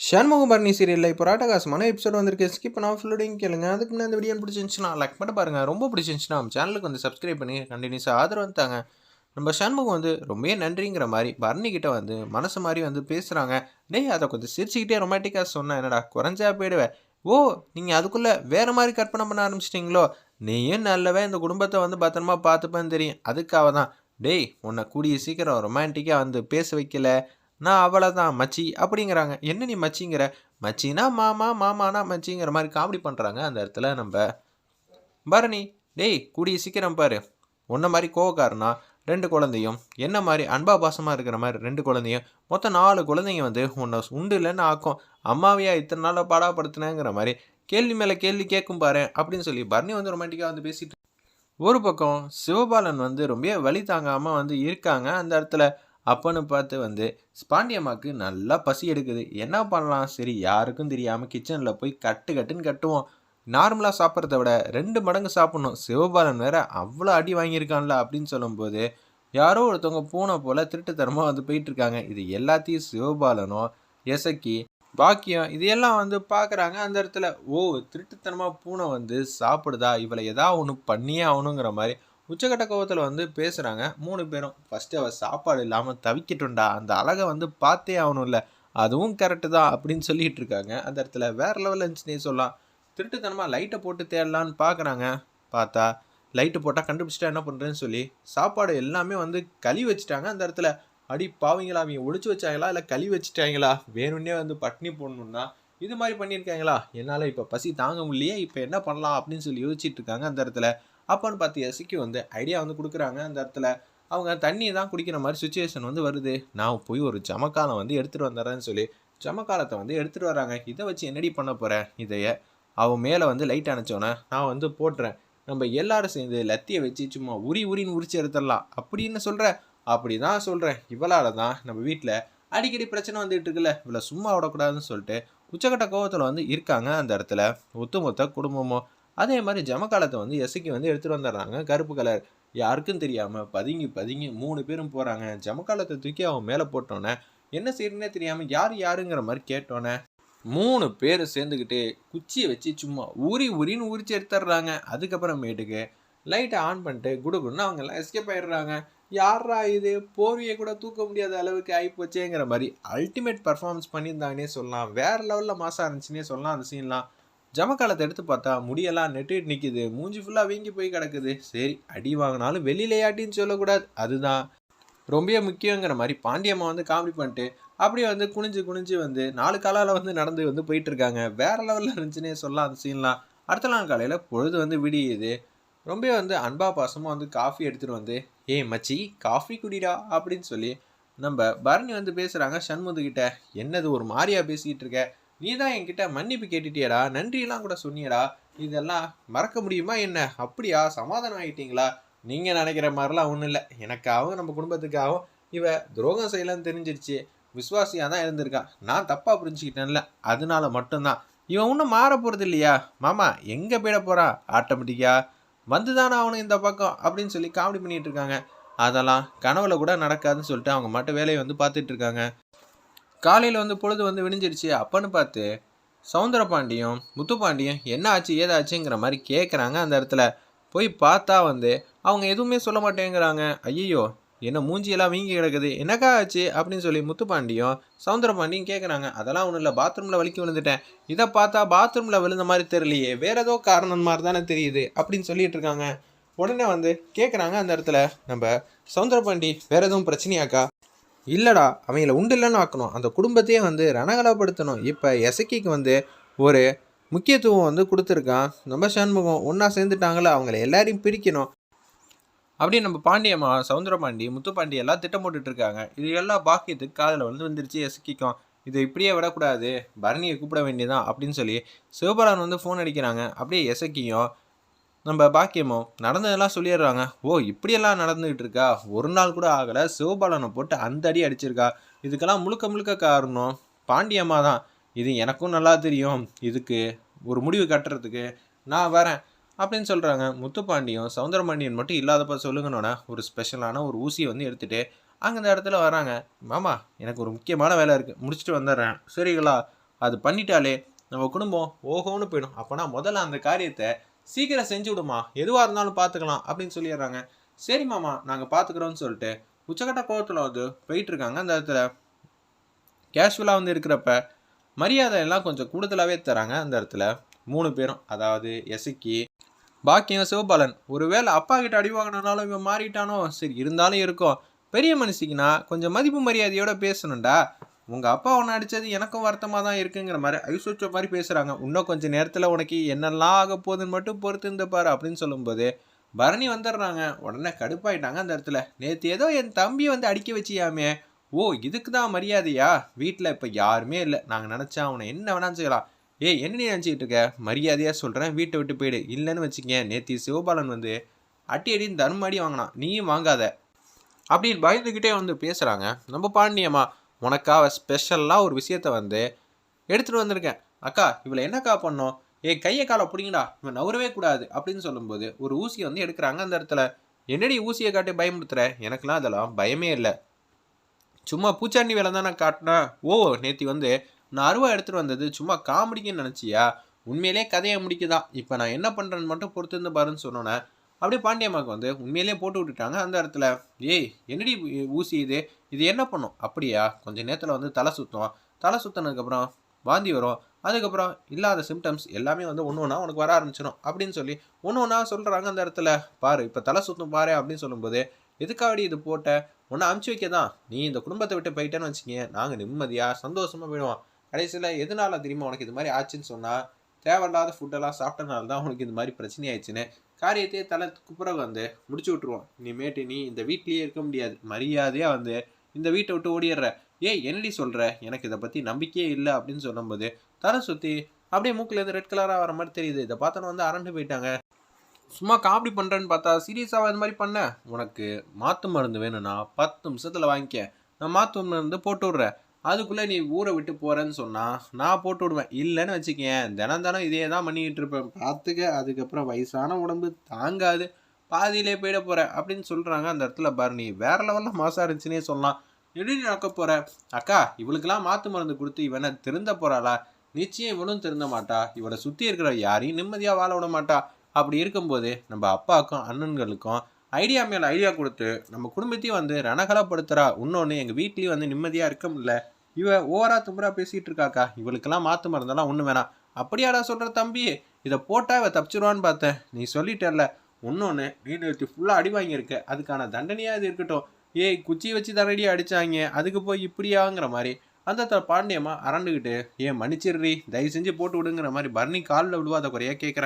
ஷண்முகம் பரணி சீரியலில் இப்போ ராட்டகாசமான எபிசோட் வந்திருக்கு. ஸ்கிப் பண்ணால் ஃபுல்லோடையும் கேளுங்க. அதுக்கு முன்னாடி இந்த வீடியோ பிடிச்சிருந்துச்சுன்னா லைக் பண்ண பாருங்கள் ரொம்ப பிடிச்சிருந்துச்சுன்னா நம்ம சேனலுக்கு வந்து சப்ஸ்கிரைப் பண்ணி கண்டினியூஸாக ஆதரவு வந்துட்டாங்க நம்ம சண்முகம் வந்து ரொம்பவே நன்றிங்கிற மாதிரி பரணி வந்து மனசு மாதிரி வந்து பேசுகிறாங்க டேய் அதை கொஞ்சம் சிரிச்சுக்கிட்டே ரொமாட்டிக்காக சொன்னேன் என்னடா குறைஞ்சா போயிடுவேன். ஓ நீங்கள் அதுக்குள்ளே வேறு மாதிரி கற்பனை பண்ண ஆரம்பிச்சிட்டிங்களோ? நீயும் நல்லவே இந்த குடும்பத்தை வந்து பத்திரமா பார்த்துப்பேன்னு தெரியும். அதுக்காக தான் டேய் உன்னை கூடிய சீக்கிரம் ரொமான்டிக்காக வந்து பேச வைக்கல. நான் அவளை தான் மச்சி அப்படிங்கிறாங்க. என்ன நீ மச்சிங்கிற? மச்சினா மாமா மாமானா மச்சிங்கிற மாதிரி காமெடி பண்ணுறாங்க அந்த இடத்துல நம்ம பரணி டேய் கூடிய சீக்கிரம் பாரு. உன்ன மாதிரி கோவக்காரனா ரெண்டு குழந்தையும் என்ன மாதிரி அன்பா பாசமாக இருக்கிற மாதிரி ரெண்டு குழந்தையும் மொத்தம் நாலு குழந்தைங்க வந்து உன்னை உண்டு இல்லைன்னு ஆக்கும். அம்மாவையா இத்தனை நாளாக பாடாப்படுத்தினேங்கிற மாதிரி கேள்வி மேலே கேள்வி கேட்கும் பாரு அப்படின்னு சொல்லி பரணி வந்து ரொமான்டிக்காக வந்து பேசிட்டு ஒரு பக்கம் சிவபாலன் வந்து ரொம்ப வழி தாங்காமல் வந்து இருக்காங்க. அந்த இடத்துல அப்போன்னு பார்த்து வந்து பாண்டியம்மாவுக்கு நல்லா பசி எடுக்குது. என்ன பண்ணலாம்? சரி யாருக்கும் தெரியாமல் கிச்சனில் போய் கட்டு கட்டுன்னு கட்டுவோம். நார்மலாக சாப்பிட்றத விட ரெண்டு மடங்கு சாப்பிட்ணும். சிவபாலன் வேற அவ்வளோ அடி வாங்கியிருக்கான்ல அப்படின்னு சொல்லும்போது யாரோ ஒருத்தவங்க பூனை போல் திருட்டுத்தனமாக வந்து போயிட்டுருக்காங்க. இது எல்லாத்தையும் சிவபாலனும் எசக்கி பாக்கியம் இதையெல்லாம் வந்து பார்க்குறாங்க அந்த இடத்துல. ஓ திருட்டுத்தனமாக பூனை வந்து சாப்பிடுதா? இவளை ஏதாவது ஒன்று பண்ணியே ஆகணுங்கிற மாதிரி உச்சக்கட்ட கோவத்தில் வந்து பேசுகிறாங்க மூணு பேரும் ஃபஸ்ட்டு அவள் சாப்பாடு இல்லாமல் தவிக்கிட்டுண்டா அந்த அழகை வந்து பார்த்தே ஆகணும் இல்லை அதுவும் கரெக்டு தான் அப்படின்னு சொல்லிட்டு இருக்காங்க. அந்த இடத்துல வேறு லெவலில் இருந்துச்சுன்னே சொல்லலாம். திருட்டுத்தனமாக லைட்டை போட்டு தேடலான்னு பார்க்குறாங்க பார்த்தா லைட்டு போட்டால் கண்டுபிடிச்சிட்டா என்ன பண்ணுறேன்னு சொல்லி சாப்பாடு எல்லாமே வந்து கழி வச்சுட்டாங்க. அந்த இடத்துல அடி பாவீங்களா? அவங்க ஒழிச்சு வச்சாங்களா? இல்லை கழி வச்சுட்டாங்களா? வேணும்னே வந்து பட்னி போடணுன்னா இது மாதிரி பண்ணியிருக்காங்களா? என்னால் இப்போ பசி தாங்க முடியலையே. இப்போ என்ன பண்ணலாம் அப்படின்னு சொல்லி யோசிச்சுட்டு இருக்காங்க. அந்த இடத்துல அப்போன்னு பார்த்து எசிக்கு வந்து ஐடியா வந்து கொடுக்குறாங்க. அந்த இடத்துல அவங்க தண்ணி தான் குடிக்கிற மாதிரி சுச்சுவேஷன் வந்து வருது. நான் போய் ஒரு ஜமக்காலம் வந்து எடுத்துகிட்டு வந்துடுறேன்னு சொல்லி ஜமக்காலத்தை வந்து எடுத்துகிட்டு வராங்க இதை வச்சு என்னடி பண்ண போகிறேன் இதைய அவன் மேலே வந்து லைட் அணைச்சோன்னே நான் வந்து போட்டுறேன். நம்ம எல்லாரும் சேர்ந்து லத்தியை வச்சு சும்மா உரி உரின்னு உரிச்சு எடுத்துடலாம். அப்படின்னு சொல்கிற அப்படி தான் சொல்கிறேன் இவளால் தான் நம்ம வீட்டில் அடிக்கடி பிரச்சனை வந்துட்டு இருக்குல்ல இவளை சும்மா விடக்கூடாதுன்னு சொல்லிட்டு உச்சக்கட்ட கோவத்தில் வந்து இருக்காங்க அந்த இடத்துல. ஒத்துமொத்த குடும்பமும் அதே மாதிரி ஜமக்காலத்தை வந்து எஸ்சிக்கு வந்து எடுத்துகிட்டு வந்துடுறாங்க. கருப்பு கலர் யாருக்கும் தெரியாமல் பதுங்கி பதுங்கி மூணு பேரும் போகிறாங்க ஜமக்காலத்தை தூக்கி அவன் மேலே போட்டோன்னே என்ன செய்யணுன்னே தெரியாமல் யார் யாருங்கிற மாதிரி கேட்டோன்னே மூணு பேர் சேர்ந்துக்கிட்டு குச்சியை வச்சு சும்மா உரி உரின்னு உரிச்சு எடுத்துடுறாங்க. அதுக்கப்புறமேட்டுக்கு லைட்டை ஆன் பண்ணிட்டு குடுகுன்னு அவங்க எல்லாம் எஸ்கேப் ஆயிடுறாங்க. யாரா இது? போர்வியை கூட தூக்க முடியாத அளவுக்கு ஆகிப்போச்சேங்கிற மாதிரி அல்டிமேட் பர்ஃபார்மன்ஸ் பண்ணியிருந்தாங்கன்னே சொல்லலாம். வேற லெவலில் மாசாக இருந்துச்சுன்னே சொல்லலாம் அந்த சீன்லாம் ஜமக்காலத்தை எடுத்து பார்த்தா முடியெல்லாம் நெட்டிட்டு நிற்கிது மூஞ்சி ஃபுல்லாக வீங்கி போய் கிடக்குது. சரி அடி வாங்கினாலும் வெளியிலையாட்டின்னு சொல்லக்கூடாது. அதுதான். ரொம்ப முக்கியங்கிற மாதிரி பாண்டியம்மா வந்து காமெடி பண்ணிட்டு அப்படியே வந்து குனிஞ்சு குனிஞ்சு வந்து நாலு காலால் வந்து நடந்து வந்து போயிட்டு இருக்காங்க வேற லெவலில் இருந்துச்சுன்னே சொல்லலாம் அந்த சீன்லாம் அடுத்த நாள் காலையில் பொழுது வந்து விடியுது. ரொம்ப வந்து அன்பா பாசமாக வந்து காஃபி எடுத்துகிட்டு வந்து ஏ மச்சி காஃபி குடிடா அப்படின்னு சொல்லி நம்ம பரணி வந்து பேசுகிறாங்க சண்முதுகிட்ட என்னது ஒரு மாதிரியா பேசிக்கிட்டு இருக்க? நீ தான் என்கிட்ட மன்னிப்பு கேட்டுட்டியடா நன்றியெல்லாம் கூட சொன்னியடா. இதெல்லாம் மறக்க முடியுமா என்ன? அப்படியா? சமாதானம் ஆகிட்டீங்களா நீங்கள் நினைக்கிற மாதிரிலாம் ஒன்றும் இல்லை. எனக்காகவும் நம்ம குடும்பத்துக்காகவும் இவ துரோகம் செய்யலன்னு தெரிஞ்சிருச்சு. விஸ்வாசியாக தான் இருந்திருக்கான். நான் தப்பாக புரிஞ்சுக்கிட்டேன்ல. அதனால மட்டும்தான். இவன் ஒன்றும் மாற போகிறது இல்லையா? மாமா எங்கே போயிட போகிறான் ஆட்டோமேட்டிக்காக வந்து தானே அவனு இந்த பக்கம் அப்படின்னு சொல்லி காமெடி பண்ணிகிட்டு இருக்காங்க. அதெல்லாம் கனவுல கூட நடக்காதுன்னு சொல்லிட்டு அவங்க மட்டும் வேலையை வந்து பார்த்துட்டு இருக்காங்க. காலையில் வந்து பொழுது வந்து விடிஞ்சிருச்சு அப்பன்னு பார்த்து சவுந்தர பாண்டியும் முத்துப்பாண்டியும் என்ன ஆச்சு ஏதாச்சுங்கிற மாதிரி கேட்குறாங்க அந்த இடத்துல. போய் பார்த்தா வந்து அவங்க எதுவுமே சொல்ல மாட்டேங்கிறாங்க. ஐயோ என்ன மூஞ்சியெல்லாம் வீங்கி கிடக்குது. என்னக்கா ஆச்சு? அப்படின்னு சொல்லி முத்துப்பாண்டியும் சவுந்தரபாண்டியும் கேட்குறாங்க அதெல்லாம் ஒன்றும் இல்லை. பாத்ரூமில் வலிக்கு விழுந்துட்டேன். இதை பார்த்தா பாத்ரூமில் விழுந்த மாதிரி தெரியலையே. வேற ஏதோ காரணம் மாதிரி தானே தெரியுது. அப்படின்னு சொல்லிட்டு இருக்காங்க. உடனே வந்து கேட்குறாங்க அந்த இடத்துல நம்ம சவுந்தரபாண்டி வேற எதுவும் பிரச்சனையாக்கா? இல்லைடா அவங்கள உண்டு இல்லைன்னு ஆக்கணும். அந்த குடும்பத்தையே வந்து ரணகலப்படுத்தணும். இப்போ எசக்கிக்கு வந்து ஒரு முக்கியத்துவம் வந்து கொடுத்துருக்கான். நம்ம சண்முகம். ஒன்றா சேர்ந்துட்டாங்களே அவங்கள எல்லாரையும் பிரிக்கணும். அப்படியே நம்ம பாண்டியம்மா சவுந்தரபாண்டி முத்துப்பாண்டி எல்லாம் திட்டம் போட்டுட்டு இருக்காங்க இது எல்லாம் பாக்கியத்துக்கு காதில் வந்து வந்துருச்சு எசக்கிக்கும். இதை இப்படியே விடக்கூடாது. பரணியை கூப்பிட வேண்டியதான் அப்படின்னு சொல்லி சிவபாலன் வந்து ஃபோன் அடிக்கிறாங்க. அப்படியே எசக்கியும் நம்ம பாக்கியமோ நடந்ததெல்லாம் சொல்லிடுறாங்க. ஓ இப்படியெல்லாம் நடந்துகிட்டு இருக்கா ஒரு நாள் கூட ஆகலை. சிவபாலனை போட்டு அந்த அடி அடிச்சிருக்கா? இதுக்கெல்லாம் முழுக்க முழுக்க காரணம் பாண்டியம்மா தான். இது எனக்கும் நல்லா தெரியும். இதுக்கு ஒரு முடிவு கட்டுறதுக்கு நான் வரேன் அப்படின்னு சொல்கிறாங்க முத்துப்பாண்டியும் சவுந்தரபாண்டியன் மட்டும் இல்லாதப்ப சொல்லுங்கன்னொன்னே ஒரு ஸ்பெஷலான ஒரு ஊசியை வந்து எடுத்துகிட்டு அங்கே இந்த இடத்துல வராங்க. மாமா எனக்கு ஒரு முக்கியமான வேலை இருக்குது முடிச்சுட்டு வந்துடுறேன். சரிங்களா? அது பண்ணிட்டாலே நம்ம குடும்பம் ஓஹோன்னு போயிடும். அப்போனா முதல்ல அந்த காரியத்தை சீக்கிரம் செஞ்சு விடுமா எதுவாக இருந்தாலும் பார்த்துக்கலாம் அப்படின்னு சொல்லிடுறாங்க. சரி மாமா நாங்கள் பார்த்துக்குறோன்னு சொல்லிட்டு உச்சக்கட்ட கோவத்தில் வந்து போயிட்டு இருக்காங்க. அந்த இடத்துல கேஷுவலாக வந்து இருக்கிறப்ப மரியாதை எல்லாம் கொஞ்சம் கூடுதலாகவே தராங்க அந்த இடத்துல. மூணு பேரும் அதாவது எசுக்கி பாக்கியம் சிவபாலன். ஒருவேளை அப்பா கிட்ட அடி வாங்கினாலும் இவன் மாறிட்டானோ? சரி இருந்தாலும் இருக்கும். பெரிய மனுஷிக்குனா கொஞ்சம் மதிப்பு மரியாதையோட பேசணும்டா. உங்கள் அப்பா உன்னை அடித்தது எனக்கும் வருத்தமாக தான் இருக்குங்கிற மாதிரி ஐசோச்ச மாதிரி பேசுகிறாங்க இன்னும் கொஞ்சம் நேரத்தில் உனக்கு என்னெல்லாம் ஆக போகுதுன்னு மட்டும் பொறுத்து இருந்தப்பார் அப்படின்னு சொல்லும்போது பரணி வந்துடுறாங்க. உடனே கடுப்பாயிட்டாங்க அந்த இடத்துல. நேற்று ஏதோ என் தம்பியை வந்து அடிக்க வச்சியாமே. ஓ இதுக்கு தான் மரியாதையா? வீட்டில் இப்போ யாருமே இல்லை. நாங்கள் நினச்சா அவனை என்ன வேணாலும் செய்யலாம். ஏய் என்ன நீ நினச்சிக்கிட்டு இருக்க? மரியாதையாக சொல்கிறேன் வீட்டை விட்டு போயிடு. இல்லைன்னு வச்சுக்கங்க. நேத்தி சிவபாலன் வந்து அட்டி அடின்னு தர்ம அடி வாங்கினான். நீயும் வாங்காத. அப்படின்னு பயந்துக்கிட்டே வந்து பேசுகிறாங்க நம்ம பாண்டியம்மா உனக்காக ஸ்பெஷலாக ஒரு விஷயத்த வந்து எடுத்துகிட்டு வந்திருக்கேன். அக்கா இவளை என்னக்கா பண்ணோம்? ஏ கையை காலை பிடிங்கடா. இவன் நவரவே கூடாது அப்படின்னு சொல்லும்போது ஒரு ஊசியை வந்து எடுக்கிறாங்க அந்த இடத்துல. என்னடி ஊசியை காட்டி பயமுடுத்துற எனக்குலாம் அதெல்லாம் பயமே இல்லை. சும்மா பூச்சாண்டி வேலை தான் நான் காட்டினேன் ஓ நேத்தி வந்து நான் அருவா எடுத்துகிட்டு வந்தது சும்மா காமெடிக்குன்னு நினச்சியா? உண்மையிலே கதையை முடிக்குதான் இப்போ நான் என்ன பண்ணுறேன்னு மட்டும் பொறுத்து இருந்து பாருன்னு சொன்னோன்னே அப்படியே பாண்டியம்மாவுக்கு வந்து உண்மையிலே போட்டு விட்டுட்டாங்க. அந்த இடத்துல ஏய் என்னடி ஊசி இது? இது என்ன பண்ணும்? அப்படியா கொஞ்ச நேரத்தில் வந்து தலை சுத்தம். தலை சுத்தினதுக்கப்புறம் வாந்தி வரும். அதுக்கப்புறம் இல்லாத சிம்டம்ஸ் எல்லாமே வந்து ஒன்று ஒன்றா உனக்கு வர ஆரம்பிச்சிடும் அப்படின்னு சொல்லி ஒன்று ஒன்றா சொல்கிறாங்க அந்த இடத்துல. பாரு இப்போ தலை சுத்தம் பாரு அப்படின்னு சொல்லும்போது எதுக்காடி இது போட்ட? உன்னை அமுச்சு வைக்க தான் நீ இந்த குடும்பத்தை விட்டு போயிட்டேன்னு வச்சுக்கங்க நாங்கள் நிம்மதியாக சந்தோஷமாக போயிடுவோம். கடைசியில் எதனால தெரியுமா உனக்கு இது மாதிரி ஆச்சுன்னு சொன்னால் தேவையில்லாத ஃபுட்டெல்லாம் சாப்பிட்டனால தான் உனக்கு இந்த மாதிரி பிரச்சனை ஆயிடுச்சுன்னு காரியத்தையே தலை குப்புறவு வந்து முடிச்சு விட்ருவோம் இனிமேட்டு நீ இந்த வீட்லேயே இருக்க முடியாது. மரியாதையாக வந்து இந்த வீட்டை விட்டு ஓடிடுற. ஏய் என்னடி சொல்கிற எனக்கு இதை பற்றி நம்பிக்கையே இல்லை அப்படின்னு சொல்லும்போது தலை சுற்றி அப்படியே மூக்கிலேருந்து ரெட் கலராக வர மாதிரி தெரியுது. இதை பார்த்தோன்னு வந்து அரண்டு போயிட்டாங்க. சும்மா காமெடி பண்ணுறேன்னு பார்த்தா சீரியஸாக இந்த மாதிரி பண்ண. உனக்கு மாற்று மருந்து வேணும்னா பத்து நிமிஷத்தில் வாங்கிக்க. நான் மாற்று மருந்து போட்டு விட்றேன். அதுக்குள்ளே நீ ஊரை விட்டு போகிறேன்னு சொன்னால் நான் போட்டு விடுவேன். இல்லைன்னு வச்சுக்கேன் தினம் தினம் இதே தான் பண்ணிக்கிட்டு இருப்பேன். பார்த்துக்க அதுக்கப்புறம் வயசான உடம்பு தாங்காது. பாதியிலே போயிட போகிற அப்படின்னு சொல்கிறாங்க அந்த இடத்துல பாரு. நீ வேற லெவலில் மாசாக இருந்துச்சுன்னே சொல்லலாம். எப்படி நடக்க போகிற அக்கா இவளுக்கெல்லாம் மாற்று மருந்து கொடுத்து இவனை திருந்த போகிறாளா நிச்சயம் இவனும் திருந்த மாட்டா. இவளை சுற்றி இருக்கிற யாரையும் நிம்மதியாக வாழ விட மாட்டா. அப்படி இருக்கும்போது நம்ம அப்பாவுக்கும் அண்ணன்களுக்கும் ஐடியா மேலே ஐடியா கொடுத்து நம்ம குடும்பத்தையும் வந்து ரணகலப்படுத்துறா. இன்னொன்று எங்கள் வீட்லேயும் வந்து நிம்மதியாக இருக்க முடியல. இவ ஓவரா தும்பரா பேசிகிட்டு இருக்காக்கா. இவளுக்கெல்லாம் மாற்று மருந்தெல்லாம் ஒன்று வேணாம். அப்படியாடா சொல்கிற தம்பி? இதை போட்டால் இவ தப்பிச்சிருவான்னு பார்த்தேன். நீ சொல்லிட்டல்ல. இன்னொன்று நீ நேற்று ஃபுல்லாக அடி வாங்கியிருக்க. அதுக்கான தண்டனையாக இது இருக்கட்டும். ஏய் குச்சி வச்சு தரடி அடிச்சாங்க. அதுக்கு போய் இப்படியாங்கிற மாதிரி. அந்த த- பாண்டியம்மா அரண்டுக்கிட்டு ஏன் மன்னிச்சிடுறி. தயவு செஞ்சு போட்டு விடுங்கிற மாதிரி பரணி காலில் விடுவாத குறையாக கேட்குறாங்க